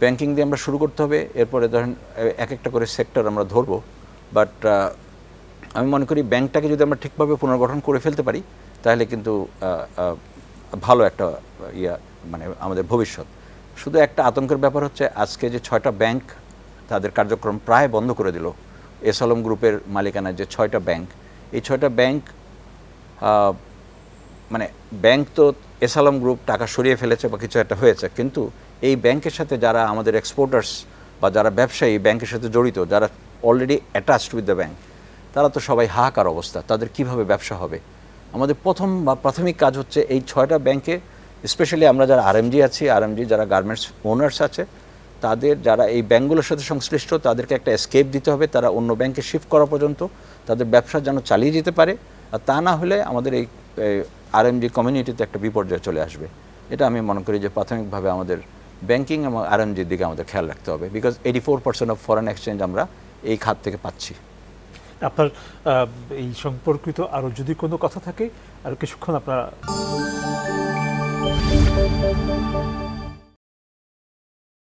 Banking দিয়ে আমরা শুরু করতে হবে, এরপরে ধরেন এক একটা করে সেক্টর আমরা ধরবো। বাট আমি মনে করি ব্যাংকটাকে যদি আমরা ঠিকভাবে পুনর্গঠন করে ফেলতে পারি, তাহলে কিন্তু ভালো একটা, ইয়া মানে আমাদের ভবিষ্যৎ। শুধু একটা আতঙ্কের ব্যাপার হচ্ছে, আজকে যে ছয়টা ব্যাংক তাদের কার্যক্রম প্রায় বন্ধ করে দিল এস আলম গ্রুপের মালিকানায় যে ছয়টা ব্যাংক, এই ছয়টা ব্যাংক মানে ব্যাংক তো এস আলম গ্রুপ টাকা সরিয়ে ফেলেছে বা কিছু একটা হয়েছে, কিন্তু এই ব্যাংকের সাথে যারা আমাদের এক্সপোর্টার্স বা যারা ব্যবসায়ী ব্যাংকের সাথে জড়িত, যারা already attached with the bank তারা তো সবাই হাহাকার অবস্থা, তাদের কীভাবে ব্যবসা হবে? আমাদের প্রথম বা প্রাথমিক কাজ হচ্ছে এই ছয়টা ব্যাংকে স্পেশালি আমরা যারা আরএমজি আছি আরএমজি যারা গার্মেন্টস ওনার্স আছে, তাদের যারা এই ব্যাংকগুলোর সাথে সংশ্লিষ্ট, তাদেরকে একটা স্কেপ দিতে হবে, তারা অন্য ব্যাংকে শিফট করা পর্যন্ত, তাদের ব্যবসা যেন চালিয়ে যেতে পারে, আর তা না হলে আমাদের এই আরএমজি কমিউনিটিতে একটা বিপর্যয় চলে আসবে। এটা আমি মনে করি যে প্রাথমিকভাবে আমাদের ব্যাংকিং এবং আরএমজির দিকে আমাদের খেয়াল রাখতে হবে because eighty four percent of foreign exchange আমরা এই খাত থেকে পাচ্ছি। আপনার এই সম্পর্কিত আরও যদি কোনো কথা থাকে, আর কিছুক্ষণ আপনারা